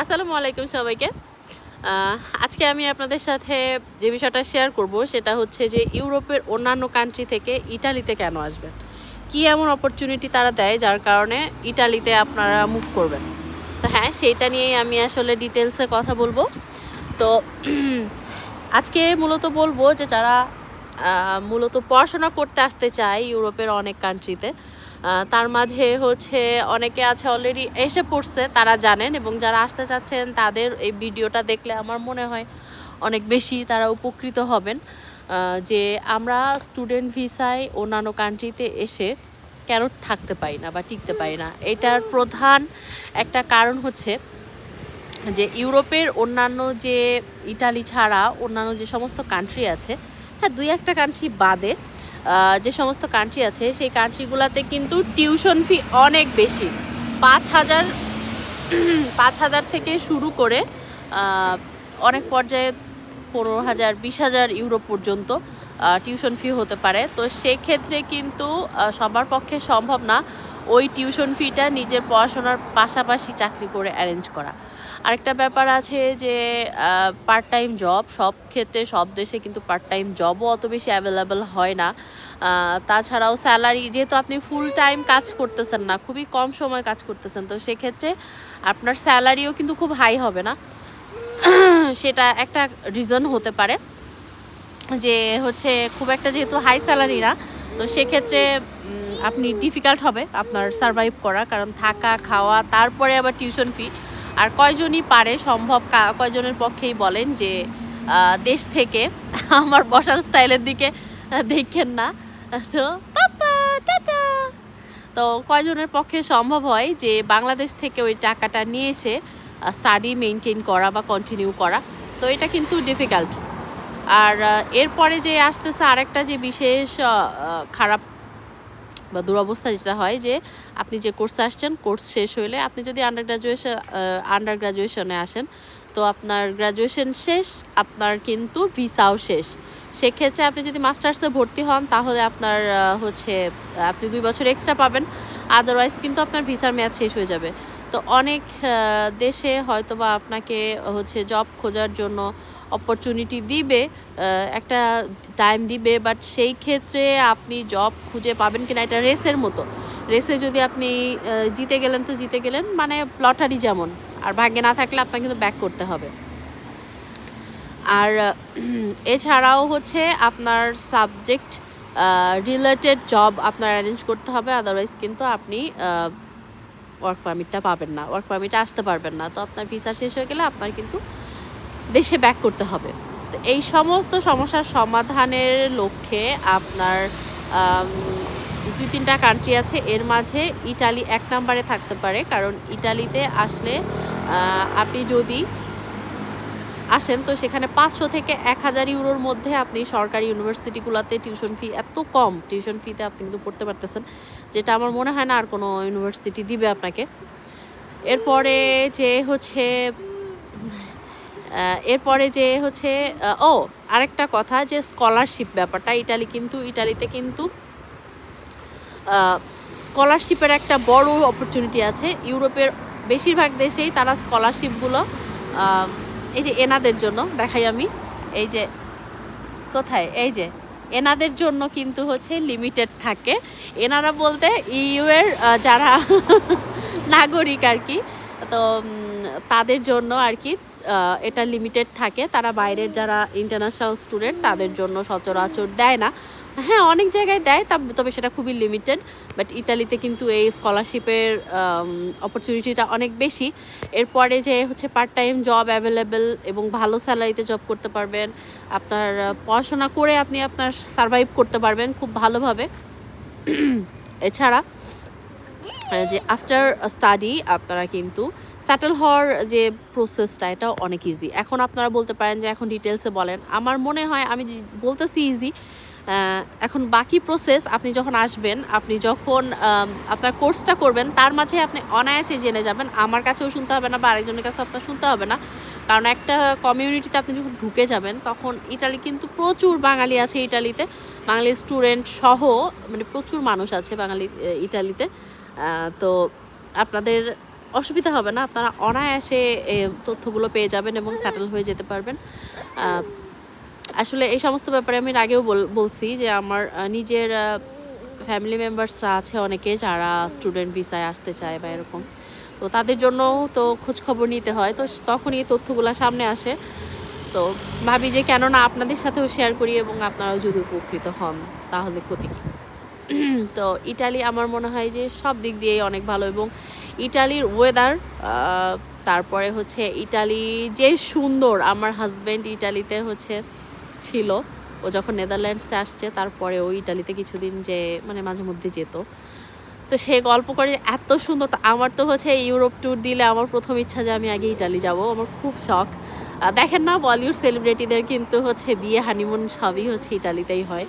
আসসালামু আলাইকুম সবাইকে। আজকে আমি আপনাদের সাথে যে বিষয়টা শেয়ার করব সেটা হচ্ছে যে ইউরোপের অন্যান্য কান্ট্রি থেকে ইটালিতে কেন আসবেন? কি এমন অপরচুনিটি তারা দেয় যার কারণে ইটালিতে আপনারা মুভ করবেন? তো হ্যাঁ সেইটা নিয়েই আমি আসলে ডিটেলসে কথা বলব। তো আজকে মূলত বলব যে যারা মূলত পড়াশোনা করতে আসতে চায় ইউরোপের অনেক কান্ট্রিতে তার মাঝে হচ্ছে অনেকে আছে অলরেডি এসে পড়ছে, তারা জানেন এবং যারা আসতে চাচ্ছেন তাদের এই ভিডিওটা দেখলে আমার মনে হয় অনেক বেশি তারা উপকৃত হবেন যে আমরা স্টুডেন্ট ভিসায় অন্যান্য কান্ট্রিতে এসে কেন থাকতে পারি না বা টিকতে পারি না? এটার প্রধান একটা কারণ হচ্ছে যে ইউরোপের অন্যান্য যে ইটালি ছাড়া অন্যান্য যে সমস্ত কান্ট্রি আছে হ্যাঁ দুই একটা কান্ট্রি বাদে যে সমস্ত কান্ট্রি আছে, সেই কান্ট্রিগুলোতে কিন্তু টিউশন ফি অনেক বেশি। পাঁচ হাজার পাঁচ হাজার থেকে শুরু করে অনেক পর্যায়ে পনেরো হাজার, বিশ হাজার ইউরো পর্যন্ত টিউশন ফি হতে পারে। তো সেক্ষেত্রে কিন্তু সবার পক্ষে সম্ভব না ওই টিউশন ফিটা নিজের পড়াশোনার পাশাপাশি চাকরি করে অ্যারেঞ্জ করা। আরেকটা ব্যাপার আছে যে পার্ট টাইম জব সব ক্ষেত্রে সব দেশে কিন্তু পার্ট টাইম জবও অত বেশি অ্যাভেলেবেল হয় না। তাছাড়াও স্যালারি, যেহেতু আপনি ফুল টাইম কাজ করতেছেন না, খুবই কম সময় কাজ করতেছেন, তো সেক্ষেত্রে আপনার স্যালারিও কিন্তু খুব হাই হবে না। সেটা একটা রিজন হতে পারে যে হচ্ছে খুব একটা যেহেতু হাই স্যালারি না, তো সেক্ষেত্রে আপনি ডিফিকাল্ট হবে আপনার সারভাইভ করা, কারণ থাকা, খাওয়া, তারপরে আবার টিউশন ফি আর কয়জনই পারে, সম্ভব কয়জনের পক্ষেই বলেন যে দেশ থেকে আমার বসার স্টাইলের দিকে দেখেন না। তো পাপা, টাটা। তো কয়জনের পক্ষে সম্ভব হয় যে বাংলাদেশ থেকে ওই টাকাটা নিয়ে এসে স্টাডি মেনটেন করা বা কন্টিনিউ করা? তো এটা কিন্তু ডিফিকাল্ট আর এরপরে যে আসতেছে আরেকটা যে বিশেষ খারাপ বা দুরবস্থা যেটা হয় যে, আপনি যে কোর্সে আসছেন কোর্স শেষ হইলে আপনি যদি আন্ডার গ্রাজুয়েশন আন্ডার গ্রাজুয়েশনে আসেন তো আপনার গ্রাজুয়েশন শেষ, আপনার কিন্তু ভিসাও শেষ। সেক্ষেত্রে আপনি যদি মাস্টার্সে ভর্তি হন, তাহলে আপনার হচ্ছে, আপনি দুই বছর এক্সট্রা পাবেন। আদারওয়াইজ কিন্তু আপনার ভিসার মেয়াদ শেষ হয়ে যাবে। তো অনেক দেশে হয়তো বা আপনাকে, হচ্ছে জব খোঁজার জন্য অপরচুনিটি দিবে একটা টাইম দিবে বাট সেই ক্ষেত্রে আপনি জব খুঁজে পাবেন কিনা এটা রেসের মতো। রেসে যদি আপনি জিতে গেলেন তো জিতে গেলেন মানে লটারি যেমন। আর ভাগ্যে না থাকলে আপনাকে কিন্তু ব্যাক করতে হবে। আর এছাড়াও হচ্ছে আপনার সাবজেক্ট রিলেটেড জব আপনার অ্যারেঞ্জ করতে হবে আদারওয়াইজ কিন্তু আপনি ওয়ার্ক পারমিটটা পাবেন না। ওয়ার্ক পারমিটে আসতে পারবেন না। তো আপনার ভিসা শেষ হয়ে গেলে আপনার কিন্তু দেশে ব্যাক করতে হবে। তো এই সমস্ত সমস্যার সমাধানের লক্ষ্যে আপনার দুই তিনটা কান্ট্রি আছে। এর মাঝে ইটালি এক নম্বরে থাকতে পারে। কারণ ইটালিতে আসলে আপনি যদি আসেন, তো সেখানে পাঁচশো থেকে এক হাজার ইউরোর মধ্যে আপনি সরকারি ইউনিভার্সিটিগুলোতে টিউশন ফি এত কম। টিউশন ফিতে আপনি কিন্তু পড়তে পারতেছেন, যেটা আমার মনে হয় না আর কোনো ইউনিভার্সিটি দিবে আপনাকে। এরপরে যে হচ্ছে এরপরে যে হচ্ছে ও, আরেকটা কথা যে স্কলারশিপ ব্যাপারটা। ইটালি কিন্তু, ইটালিতে কিন্তু স্কলারশিপের একটা বড় অপরচুনিটি আছে। ইউরোপের বেশিরভাগ দেশেই তারা স্কলারশিপগুলো এই যে এনাদের জন্য, দেখাই আমি, এই যে, কোথায়? এই যে, এনাদের জন্য কিন্তু হচ্ছে লিমিটেড থাকে। এনারা বলতে ইউ এর যারা নাগরিক আর কি, তো তাদের জন্য আর কি এটা লিমিটেড থাকে। তারা বাইরের যারা ইন্টারন্যাশনাল স্টুডেন্ট তাদের জন্য সচরাচর দেয় না। হ্যাঁ অনেক জায়গায় দেয়, তবে সেটা খুবই লিমিটেড বাট ইটালিতে কিন্তু এই স্কলারশিপের অপরচুনিটিটা অনেক বেশি। এরপরে যে হচ্ছে পার্ট টাইম জব অ্যাভেলেবেল এবং ভালো স্যালারিতে জব করতে পারবেন, আপনার পড়াশোনা করে আপনি আপনার সারভাইভ করতে পারবেন খুব ভালোভাবে। এছাড়া যে আফটার স্টাডি আপনারা কিন্তু স্যাটেল হওয়ার যে প্রসেসটা এটা অনেক ইজি এখন আপনারা বলতে পারেন যে এখন ডিটেলসে বলেন। আমার মনে হয়, আমি বলতেছি ইজি এখন বাকি প্রসেস আপনি যখন আসবেন, আপনি যখন আপনার কোর্সটা করবেন, তার মাঝে আপনি অনায়াসে জেনে যাবেন, আমার কাছেও শুনতে হবে না বা আরেকজনের কাছে আপনার শুনতে হবে না। কারণ একটা কমিউনিটিতে আপনি যখন ঢুকে যাবেন, তখন ইটালি কিন্তু প্রচুর বাঙালি আছে ইটালিতে। বাঙালি স্টুডেন্ট সহ মানে প্রচুর মানুষ আছে বাঙালি ইটালিতে। তো আপনাদের অসুবিধা হবে না, আপনারা অনায়াসে তথ্যগুলো পেয়ে যাবেন এবং সেটেল হয়ে যেতে পারবেন। আসলে এই সমস্ত ব্যাপারে আমি আগেও বল- বলছি যে আমার নিজের ফ্যামিলি মেম্বার্সরা আছে অনেকে যারা স্টুডেন্ট ভিসায় আসতে চায় বা এরকম। তো তাদের জন্যও তো খোঁজ খবর নিতে হয়। তো তখনই এই তথ্যগুলো সামনে আসে। তো ভাবি যে কেননা আপনাদের সাথেও শেয়ার করি এবং আপনারাও যদি উপকৃত হন, তাহলে ক্ষতি কী? তো ইটালি আমার মনে হয় যে সব দিক দিয়েই অনেক ভালো এবং ইটালির ওয়েদার তারপরে হচ্ছে ইটালি যে সুন্দর। আমার হাজব্যান্ড ইটালিতে হচ্ছে ছিল। ও যখন নেদারল্যান্ডসে আসছে, তারপরে ও ইটালিতে কিছুদিন যে মানে মাঝে মধ্যে যেত। তো সে গল্প করে এত সুন্দর। আমার তো হচ্ছে ইউরোপ ট্যুর দিলে আমার প্রথম ইচ্ছা যে আমি আগে ইটালি যাব। আমার খুব শখ। দেখেন না, বলিউড সেলিব্রিটিদের কিন্তু হচ্ছে বিয়ে হানিমুন সবই হচ্ছে ইটালিতেই হয়।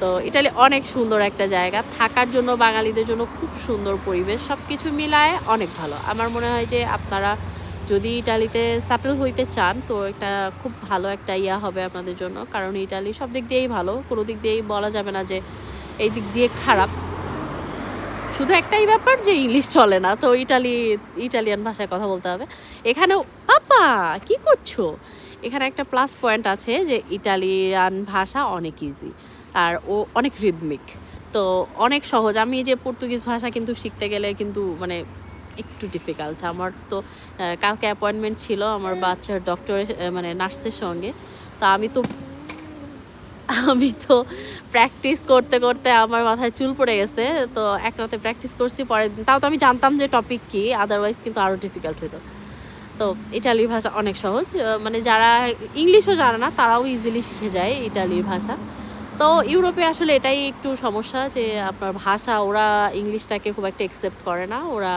তো ইটালি অনেক সুন্দর একটা জায়গা। থাকার জন্য, বাঙালিদের জন্য খুব সুন্দর পরিবেশ। সব কিছু মিলায় অনেক ভালো। আমার মনে হয় যে আপনারা যদি ইটালিতে সেটেল হইতে চান, তো এটা খুব ভালো একটা ইয়া হবে আপনাদের জন্য। কারণ ইটালি সব দিক দিয়েই ভালো, কোনো দিক দিয়েই বলা যাবে না যে এই দিক দিয়ে খারাপ। শুধু একটাই ব্যাপার যে ইংলিশ চলে না, তো ইটালি, ইটালিয়ান ভাষায় কথা বলতে হবে। এখানেও পাপা কি করছ? এখানে একটা প্লাস পয়েন্ট আছে যে ইটালিয়ান ভাষা অনেক ইজি আর ও অনেক রিদমিক তো অনেক সহজ। আমি যে পর্তুগিজ ভাষা কিন্তু শিখতে গেলে কিন্তু মানে একটু ডিফিকাল্ট আমার তো কালকে অ্যাপয়েন্টমেন্ট ছিল আমার বাচ্চার ডক্টরের মানে নার্সের সঙ্গে। তো আমি তো আমি তো প্র্যাকটিস করতে করতে আমার মাথায় চুল পড়ে গেছে। তো এক রাতে প্র্যাকটিস করছি দিন তাও তো আমি জানতাম যে টপিক কি আদারওয়াইজ কিন্তু আরও ডিফিকাল্ট হতো তো ইটালির ভাষা অনেক সহজ মানে যারা ইংলিশও জানে না, তারাও ইজিলি শিখে যায় ইটালির ভাষা। তো ইউরোপে আসলে এটাই একটু সমস্যা যে আপনার ভাষা, ওরা ইংলিশটাকে খুব একটা একসেপ্ট করে না। ওরা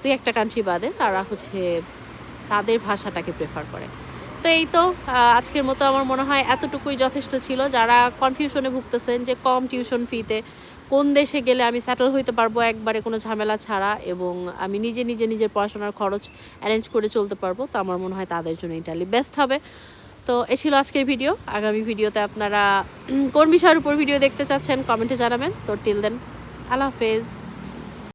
দুই একটা কান্ট্রি বাদে, তারা হচ্ছে তাদের ভাষাটাকে প্রেফার করে। তো এই তো আজকের মতো আমার মনে হয় এতটুকুই যথেষ্ট ছিল। যারা কনফিউশনে ভুগতেছেন যে কম টিউশন ফিতে কোন দেশে গেলে আমি সেটেল হইতে পারব, একবারে কোনো ঝামেলা ছাড়া এবং আমি নিজে নিজে নিজের পড়াশোনার খরচ অ্যারেঞ্জ করে চলতে পারব, তো আমার মনে হয় তাদের জন্য ইটালি বেস্ট হবে। তো এ ছিল আজকের ভিডিও আগামী ভিডিওতে আপনারা কোন বিষয়ের উপর ভিডিও দেখতে চাচ্ছেন কমেন্টে জানাবেন। তো টিল দেন আল্লাহ হাফেজ।